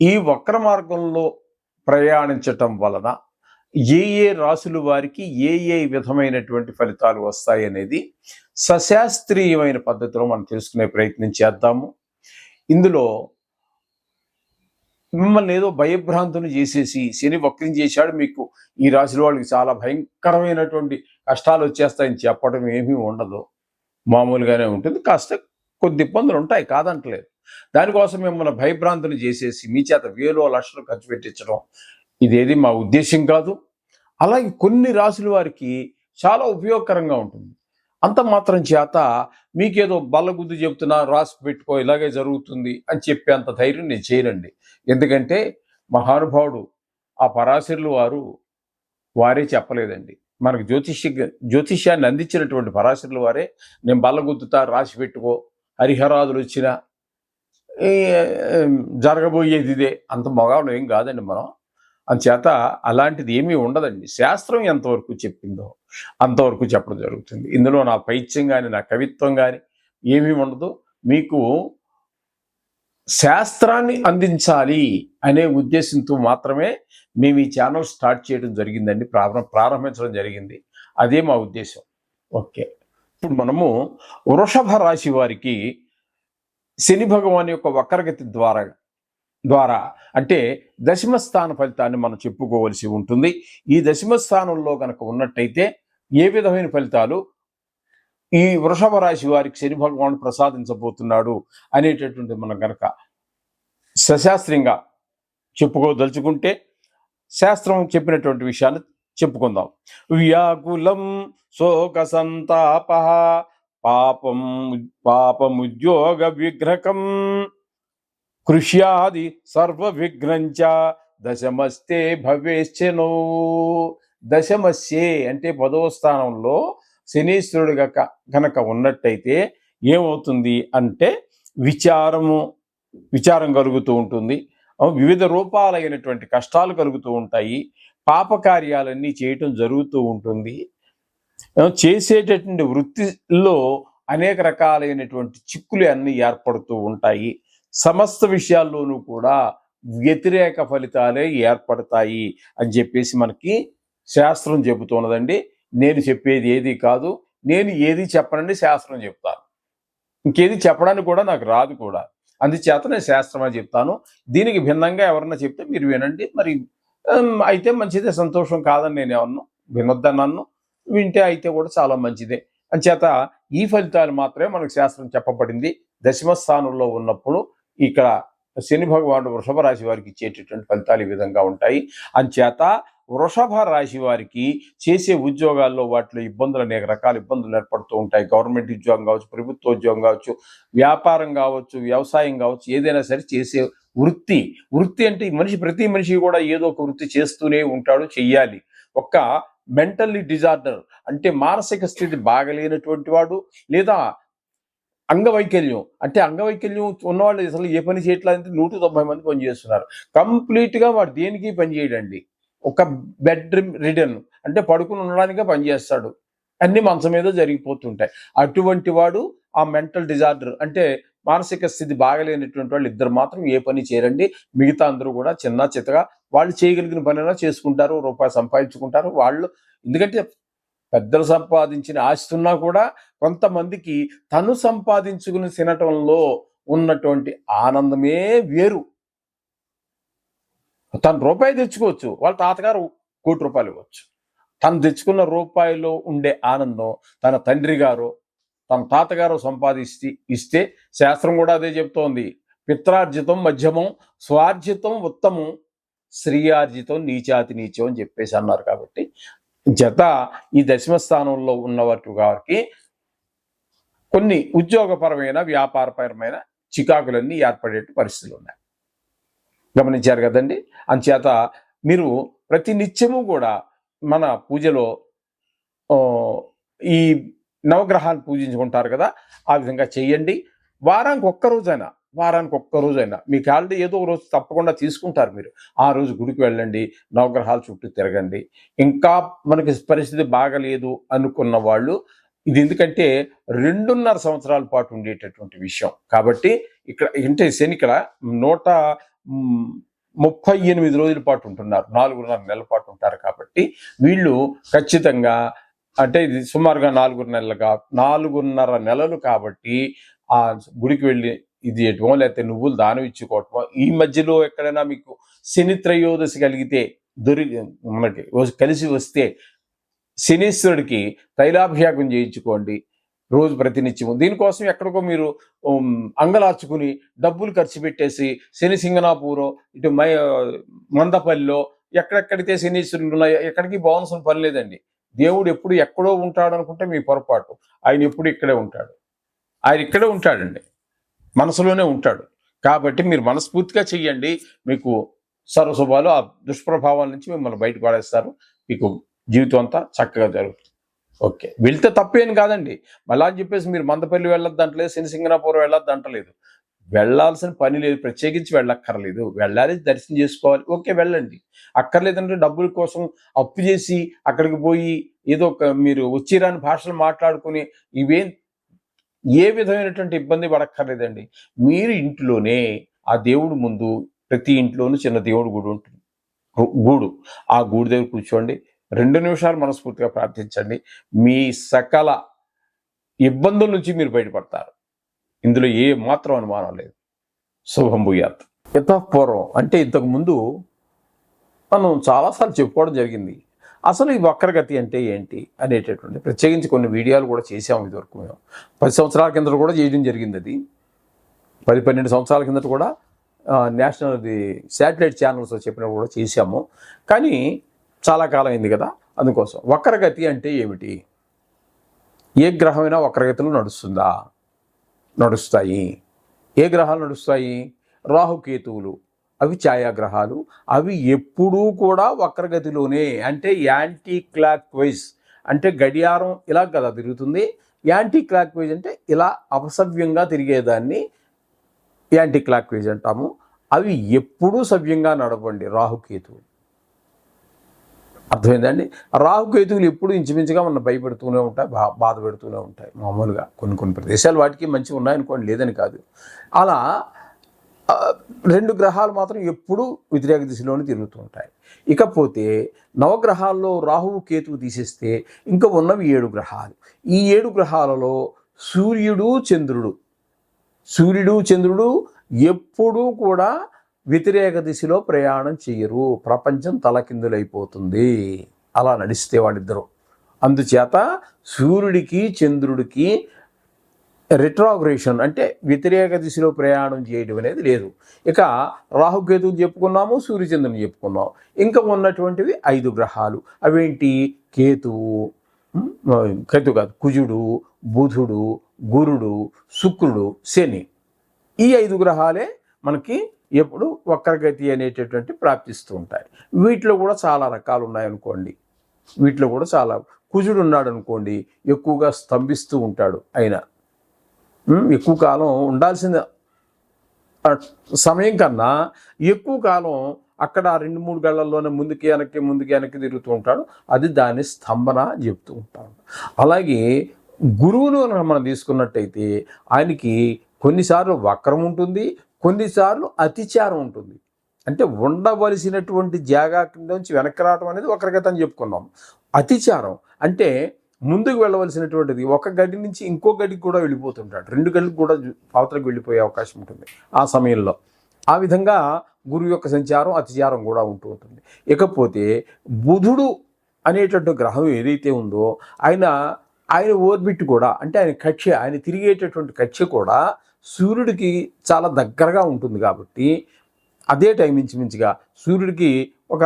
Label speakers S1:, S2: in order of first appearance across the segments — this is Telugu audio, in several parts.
S1: ఈ వక్ర మార్గంలో ప్రయాణించటం వలన ఏ ఏ రాసుల వారికి ఏ ఏ విధమైనటువంటి ఫలితాలు వస్తాయి అనేది సశాస్త్రీయమైన పద్ధతిలో మనం తెలుసుకునే ప్రయత్నం చేద్దాము. ఇందులో మిమ్మల్ని ఏదో భయభ్రాంతులు చేసేసి శని వక్రం చేశాడు మీకు ఈ రాశుల వాళ్ళకి చాలా భయంకరమైనటువంటి కష్టాలు వచ్చేస్తాయని చెప్పడం ఏమీ ఉండదు. మామూలుగానే ఉంటుంది. కాస్త కొద్ది ఇబ్బందులు ఉంటాయి. కాదంటలేదు. దానికోసం మిమ్మల్ని భయభ్రాంతులు చేసేసి మీ చేత వేలో లక్షలు ఖర్చు పెట్టించడం ఇదేది మా ఉద్దేశం కాదు. అలాగే కొన్ని రాసుల వారికి చాలా ఉపయోగకరంగా ఉంటుంది. అంత మాత్రం చేత మీకేదో బల్లగుద్దు చెప్తున్నా రాసి పెట్టుకో ఇలాగే జరుగుతుంది అని చెప్పే అంత ధైర్యం నేను చేయనండి. ఎందుకంటే మహానుభావుడు ఆ పరాశరులు వారు వారే చెప్పలేదండి. మనకు జ్యోతిష్య జ్యోతిష్యాన్ని అందించినటువంటి పరాశరులు వారే నేను బల్లగుద్దుతా రాసి పెట్టుకో హరిహరాదులు వచ్చినా జరగబోయేది ఇదే అంత మగాడు ఏం కాదండి మనం. అంచేత అలాంటిది ఏమీ ఉండదండి. శాస్త్రం ఎంతవరకు చెప్పిందో అంతవరకు చెప్పడం జరుగుతుంది. ఇందులో నా పైత్యం కానీ నా కవిత్వం కానీ ఏమీ ఉండదు. మీకు శాస్త్రాన్ని అందించాలి అనే ఉద్దేశంతో మాత్రమే మేము ఈ ఛానల్ స్టార్ట్ చేయడం జరిగిందండి. ప్రారంభ ప్రారంభించడం జరిగింది. అదే మా ఉద్దేశం. ఓకే. ఇప్పుడు మనము వృషభ రాశి వారికి శని భగవాన్ యొక్క వక్రగతి ద్వారా ద్వారా అంటే దశమస్థాన ఫలితాన్ని మనం చెప్పుకోవలసి ఉంటుంది. ఈ దశమస్థానంలో కనుక ఉన్నట్టయితే ఏ విధమైన ఫలితాలు? ఈ వృషభ రాశి వారికి శని భగవాను ప్రసాదించబోతున్నాడు అనేటటువంటి మనం కనుక సశాస్త్రంగా చెప్పుకోదలుచుకుంటే శాస్త్రం చెప్పినటువంటి విషయాన్ని చెప్పుకుందాం. వ్యాకులం శోక సంతాప పాపం పాపముద్యోగ విగ్రహకం కృష్యాది సర్వ విఘ్నంచ దశమస్తే భవేశ్చనో. దశమస్యే అంటే పదవ స్థానంలో శనీశ్వరుడు గక కనుక ఉన్నట్టయితే ఏమవుతుంది అంటే విచారము విచారం కలుగుతూ ఉంటుంది. వివిధ రూపాలైనటువంటి కష్టాలు కలుగుతూ ఉంటాయి. పాపకార్యాలన్నీ చేయటం జరుగుతూ ఉంటుంది. చేసేటటువంటి వృత్తిలో అనేక రకాలైనటువంటి చిక్కులు అన్నీ ఏర్పడుతూ ఉంటాయి. సమస్త విషయాల్లోనూ కూడా వ్యతిరేక ఫలితాలే ఏర్పడతాయి అని చెప్పేసి మనకి శాస్త్రం చెబుతున్నదండి. నేను చెప్పేది ఏది కాదు. నేను ఏది చెప్పనండి శాస్త్రం చెప్తాను. ఇంకేది చెప్పడానికి కూడా నాకు రాదు కూడా. అందుచేత నేను శాస్త్రం అని చెప్తాను. దీనికి భిన్నంగా ఎవరన్నా చెప్తే మీరు వినండి. మరి అయితే మంచిదే. సంతోషం కాదని నేను ఏమన్నా వినొద్దన్నాను వింటే అయితే కూడా చాలా మంచిదే. అంచేత ఈ ఫలితాలు మాత్రమే మనకు శాస్త్రం చెప్పబడింది. దశమ స్థానంలో ఉన్నప్పుడు ఇక్కడ శని భగవానుడు వృషభ రాశి వారికి ఇచ్చేటటువంటి ఫలితాలు ఈ విధంగా ఉంటాయి. అంచేత వృషభ రాశి వారికి చేసే ఉద్యోగాల్లో వాటిలో ఇబ్బందులు అనేక రకాల ఇబ్బందులు ఏర్పడుతూ ఉంటాయి. గవర్నమెంట్ ఉద్యోగం కావచ్చు ప్రభుత్వ ఉద్యోగం కావచ్చు వ్యాపారం కావచ్చు వ్యవసాయం కావచ్చు ఏదైనా సరే చేసే వృత్తి. వృత్తి అంటే ఈ మనిషి ప్రతి మనిషి కూడా ఏదో ఒక వృత్తి చేస్తూనే ఉంటాడు చెయ్యాలి. ఒక్క మెంటల్లీ డిజార్డర్ అంటే మానసిక స్థితి బాగలేనటువంటి వాడు లేదా అంగవైకల్యం. అంటే అంగవైకల్యం ఉన్నవాళ్ళు అసలు ఏ పని చేయట్లేదంటే నూట తొంభై మంది పని చేస్తున్నారు. కంప్లీట్గా వాడు దేనికి పని చేయడండి? ఒక బెడ్ రిడన్ అంటే పడుకుని ఉండడానికే పనిచేస్తాడు అన్ని మంచం మీద జరిగిపోతుంటాయి. అటువంటి వాడు ఆ మెంటల్ డిజార్డర్ అంటే మానసిక స్థితి బాగలేనటువంటి వాళ్ళు ఇద్దరు మాత్రం ఏ పని చేయరండి. మిగతా అందరూ కూడా చిన్న చిత్తగా వాళ్ళు చేయగలిగిన పనిలా చేసుకుంటారు రూపాయి సంపాదించుకుంటారు వాళ్ళు. ఎందుకంటే పెద్దలు సంపాదించిన ఆస్తున్నా కూడా కొంతమందికి తను సంపాదించుకుని తినటంలో ఉన్నటువంటి ఆనందమే వేరు. తను రూపాయి తెచ్చుకోవచ్చు వాళ్ళ తాతగారు కోటి రూపాయలు ఇవ్వచ్చు. తను తెచ్చుకున్న రూపాయిలో ఉండే ఆనందం తన తండ్రి గారు తన తాతగారు సంపాదిస్తే ఇస్తే శాస్త్రం కూడా అదే చెప్తోంది. పిత్రార్జితం మధ్యమం స్వార్జితం ఉత్తమం శ్రీయార్జితం నీచాతి నీచం అని చెప్పేసి అన్నారు కాబట్టి జత ఈ దశమ స్థానంలో ఉన్న వారికి కొన్ని ఉద్యోగపరమైన వ్యాపారపరమైన చికాకులన్నీ ఏర్పడే పరిస్థితులు ఉన్నాయి. గమనించారు కదండి? అంచేత మీరు ప్రతి నిత్యము కూడా మన పూజలో ఆ, ఈ నవగ్రహాలు పూజించుకుంటారు కదా ఆ విధంగా చేయండి. వారానికి ఒక్కరోజైనా వారానికి ఒక్క రోజైనా మీకు ఆల్రెడీ ఏదో ఒక రోజు తప్పకుండా తీసుకుంటారు మీరు. ఆ రోజు గుడికి వెళ్ళండి నవగ్రహాల చుట్టూ తిరగండి. ఇంకా మనకి పరిస్థితి బాగలేదు అనుకున్న వాళ్ళు ఇది ఎందుకంటే రెండున్నర సంవత్సరాల పాటు ఉండేటటువంటి విషయం. కాబట్టి ఇక్కడ అంటే శని ఇక్కడ నూట ముప్పై ఎనిమిది రోజుల పాటు ఉంటున్నారు. నాలుగున్నర నెలల పాటు ఉంటారు కాబట్టి వీళ్ళు ఖచ్చితంగా అంటే ఇది సుమారుగా నాలుగున్నర నెలలుగా నాలుగున్నర నెలలు కాబట్టి ఆ గుడికి వెళ్ళి ఇది ఇవ్వటమో లేకపోతే నువ్వులు దానం ఇచ్చుకోవటమో ఈ మధ్యలో ఎక్కడైనా మీకు శని త్రయోదశి కలిగితే దొరి మనకి కలిసి వస్తే శనీశ్వరుడికి తైలాభిషేకం చేయించుకోండి. రోజు ప్రతినిత్యము. దీనికోసం ఎక్కడికో మీరు అంగలార్చుకుని డబ్బులు ఖర్చు పెట్టేసి శని సింగనాపూరో ఇటు మై మందపల్లిలో ఎక్కడెక్కడితే శనీశ్వరులు ఉన్నాయో ఎక్కడికి బాగుంసిన పని లేదండి. దేవుడు ఎప్పుడు ఎక్కడో ఉంటాడు అనుకుంటే మీ పొరపాటు. ఆయన ఎప్పుడు ఇక్కడే ఉంటాడు. ఆయన ఇక్కడే ఉంటాడండి. మనసులోనే ఉంటాడు. కాబట్టి మీరు మనస్ఫూర్తిగా చెయ్యండి. మీకు సర్వశుభాలు ఆ దుష్ప్రభావాల నుంచి మిమ్మల్ని బయటకు పడేస్తారు మీకు జీవితం అంతా చక్కగా జరుగుతుంది. ఓకే. వెళ్తే తప్పేం కాదండి. మళ్ళా అని చెప్పేసి మీరు మందపల్లి వెళ్ళొద్దు అంటలేదు శనిసింగనాపురం వెళ్ళొద్దు అంటలేదు వెళ్ళాల్సిన పని లేదు ప్రత్యేకించి వెళ్ళక్కర్లేదు. వెళ్ళాలి దర్శనం చేసుకోవాలి. ఓకే వెళ్ళండి. అక్కర్లేదంటే డబ్బుల కోసం అప్పు చేసి అక్కడికి పోయి ఏదో ఒక మీరు వచ్చిరాని భాషలు మాట్లాడుకుని ఇవేం ఏ విధమైనటువంటి ఇబ్బంది పడక్కర్లేదండి. మీరు ఇంట్లోనే ఆ దేవుడు ముందు ప్రతి ఇంట్లోనూ చిన్న దేవుడు గుడి ఉంటుంది గూడు. ఆ గూడు దగ్గర కూర్చోండి. రెండు నిమిషాలు మనస్ఫూర్తిగా ప్రార్థించండి. మీ సకల ఇబ్బందుల నుంచి మీరు బయటపడతారు. ఇందులో ఏ మాత్రం అనుమానం లేదు. శుభం భూయాత్. పూర్వం అంటే ఇంతకుముందు మనం చాలాసార్లు చెప్పుకోవడం జరిగింది. అసలు ఈ వక్రగతి అంటే ఏంటి అనేటటువంటి ప్రత్యేకించి కొన్ని వీడియోలు కూడా చేసాము ఇదివరకు మేము. పది సంవత్సరాల కిందట కూడా చేయడం జరిగింది అది. పది పన్నెండు సంవత్సరాల కిందట కూడా నేషనల్ ఇది శాటిలైట్ ఛానల్స్ చెప్పినప్పుడు కూడా చేసాము కానీ చాలా కాలం అయింది కదా అందుకోసం. వక్రగతి అంటే ఏమిటి? ఏ గ్రహమైనా వక్రగతిలో నడుస్తుందా? నడుస్తాయి. ఏ గ్రహాలు నడుస్తాయి? రాహుకేతువులు. అవి ఛాయాగ్రహాలు. అవి ఎప్పుడూ కూడా వక్రగతిలోనే అంటే యాంటీ క్లాక్ వైజ్ అంటే గడియారం ఇలా కదా తిరుగుతుంది. యాంటీ క్లాక్ వైజ్ అంటే ఇలా అపసవ్యంగా తిరిగేదాన్ని యాంటీ క్లాక్ వైజ్ అంటాము. అవి ఎప్పుడూ సవ్యంగా నడవండి రాహుకేతువులు. అర్థమైందండి? రాహుకేతువులు ఎప్పుడు ఇంచుమించుగా మన భయపెడుతూనే ఉంటాయి బా బాధ పెడుతూనే ఉంటాయి మామూలుగా కొన్ని కొన్ని ప్రదేశాలు వాటికి మంచి ఉన్నాయనుకోండి లేదని కాదు. అలా రెండు గ్రహాలు మాత్రం ఎప్పుడూ వ్యతిరేక దిశలోనే తిరుగుతూ ఉంటాయి. ఇకపోతే నవగ్రహాల్లో రాహువు కేతువు తీసేస్తే ఇంకా ఉన్నవి ఏడు గ్రహాలు. ఈ ఏడు గ్రహాలలో సూర్యుడు చంద్రుడు. సూర్యుడు చంద్రుడు ఎప్పుడూ కూడా వ్యతిరేక దిశలో ప్రయాణం చేయరు. ప్రపంచం తలకిందులైపోతుంది. అలా నడిస్తే వాళ్ళిద్దరూ. అందుచేత సూర్యుడికి చంద్రుడికి రిట్రాగ్రేషన్ అంటే వ్యతిరేక దిశలో ప్రయాణం చేయడం అనేది లేదు. ఇక రాహుకేతువు చెప్పుకున్నాము సూర్యచంద్రుని చెప్పుకున్నాము. ఇంకా ఉన్నటువంటివి ఐదు గ్రహాలు. అవేంటి? కేతువు కేతు కాదు కుజుడు బుధుడు గురుడు శుక్రుడు శని. ఈ ఐదు గ్రహాలే మనకి ఎప్పుడు వక్రగతి అనేటటువంటి ప్రాప్తిస్తూ ఉంటాయి వీటిలో కూడా చాలా రకాలు ఉన్నాయనుకోండి. వీటిలో కూడా చాలా కుజుడు ఉన్నాడు అనుకోండి ఎక్కువగా స్తంభిస్తూ ఉంటాడు ఆయన. ఎక్కువ కాలం ఉండాల్సిన సమయం కన్నా ఎక్కువ కాలం అక్కడ రెండు మూడు గళ్ళల్లోనే ముందుకి వెనక్కి ముందుకి వెనక్కి తిరుగుతూ ఉంటాడు. అది దాని స్తంభన చెప్తూ ఉంటాడు. అలాగే గురువును మనం తీసుకున్నట్టయితే ఆయనకి కొన్నిసార్లు వక్రం ఉంటుంది కొన్నిసార్లు అతిచారం ఉంటుంది. అంటే ఉండవలసినటువంటి జాగా కింద నుంచి వెనక్కి రావడం అనేది వక్రగత అని చెప్పుకున్నాం. అతిచారం అంటే ముందుకు వెళ్ళవలసినటువంటిది. ఒక గడి నుంచి ఇంకో గడికి కూడా వెళ్ళిపోతుంటాడు. రెండు గడికి కూడా జు- అవతలకు వెళ్ళిపోయే అవకాశం ఉంటుంది ఆ సమయంలో. ఆ విధంగా గురువు యొక్క సంచారం అతిచారం కూడా ఉంటూ ఉంటుంది. ఇకపోతే బుధుడు అనేటటువంటి గ్రహం ఏదైతే ఉందో ఆయన ఆయన ఓర్బిట్ కూడా అంటే ఆయన కక్ష ఆయన తిరిగేటటువంటి కక్ష కూడా సూర్యుడికి చాలా దగ్గరగా ఉంటుంది కాబట్టి అదే టైం ఇంచుమించుగా సూర్యుడికి ఒక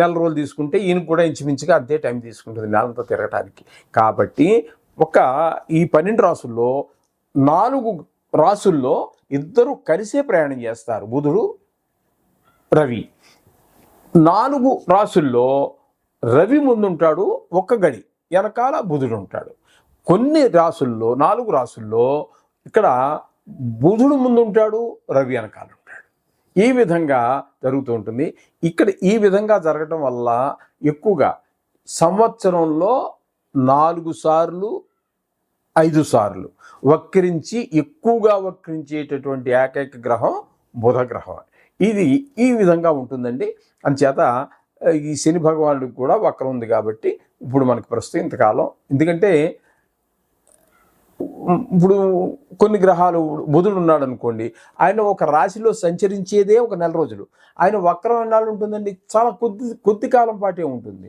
S1: నెల రోజులు తీసుకుంటే ఈయన కూడా ఇంచుమించుగా అదే టైం తీసుకుంటుంది నెలంతా తిరగటానికి. కాబట్టి ఒక ఈ పన్నెండు రాసుల్లో నాలుగు రాసుల్లో ఇద్దరు కలిసే ప్రయాణం చేస్తారు బుధుడు రవి. నాలుగు రాసుల్లో రవి ముందుంటాడు ఒక్క గడి. వెనకాల బుధుడు ఉంటాడు. కొన్ని రాసుల్లో నాలుగు రాసుల్లో ఇక్కడ బుధుడు ముందుంటాడు రవి వెనకాల ఉంటాడు. ఈ విధంగా జరుగుతూ ఉంటుంది. ఇక్కడ ఈ విధంగా జరగటం వల్ల ఎక్కువగా సంవత్సరంలో నాలుగు సార్లు ఐదు సార్లు వక్రించి ఎక్కువగా వక్రించేటటువంటి ఏకైక గ్రహం బుధ గ్రహం ఇది ఈ విధంగా ఉంటుందండి. అంచేత ఈ శని భగవానుడికి కూడా వక్రం ఉంది కాబట్టి ఇప్పుడు మనకి ప్రస్తుతం ఇంతకాలం. ఎందుకంటే ఇప్పుడు కొన్ని గ్రహాలు బుధుడు ఉన్నాడు అనుకోండి ఆయన ఒక రాశిలో సంచరించేదే ఒక నెల రోజులు. ఆయన వక్రం ఎన్నాళ్ళు ఉంటుందండి. చాలా కొద్ది కొద్ది కాలం పాటే ఉంటుంది.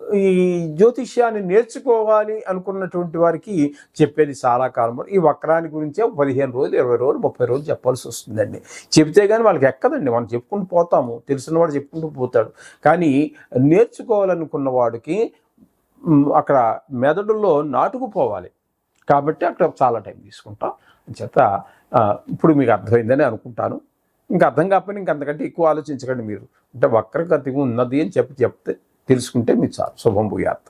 S1: ఈ జ్యోతిష్యాన్ని నేర్చుకోవాలి అనుకున్నటువంటి వారికి చెప్పేది చాలా కాలం. ఈ వక్రాన్ని గురించే పదిహేను రోజులు ఇరవై రోజులు ముప్పై రోజులు చెప్పాల్సి వస్తుందండి. చెప్తే కానీ వాళ్ళకి ఎక్కదండి. మనం చెప్పుకుంటూ పోతాము. తెలిసినవాడు చెప్పుకుంటూ పోతాడు. కానీ నేర్చుకోవాలనుకున్న వాడికి అక్కడ మెదడులో నాటుకుపోవాలి. కాబట్టి అక్కడ చాలా టైం తీసుకుంటాం. చేత ఇప్పుడు మీకు అర్థమైందని అనుకుంటాను. ఇంకా అర్థం కాకపోయినా ఇంకా అంతకంటే ఎక్కువ ఆలోచించకండి మీరు. అంటే వక్రగతి ఉన్నది అని చెప్పి చెప్తే తెలుసుకుంటే మీకు చాలు. శుభం భూయాత్.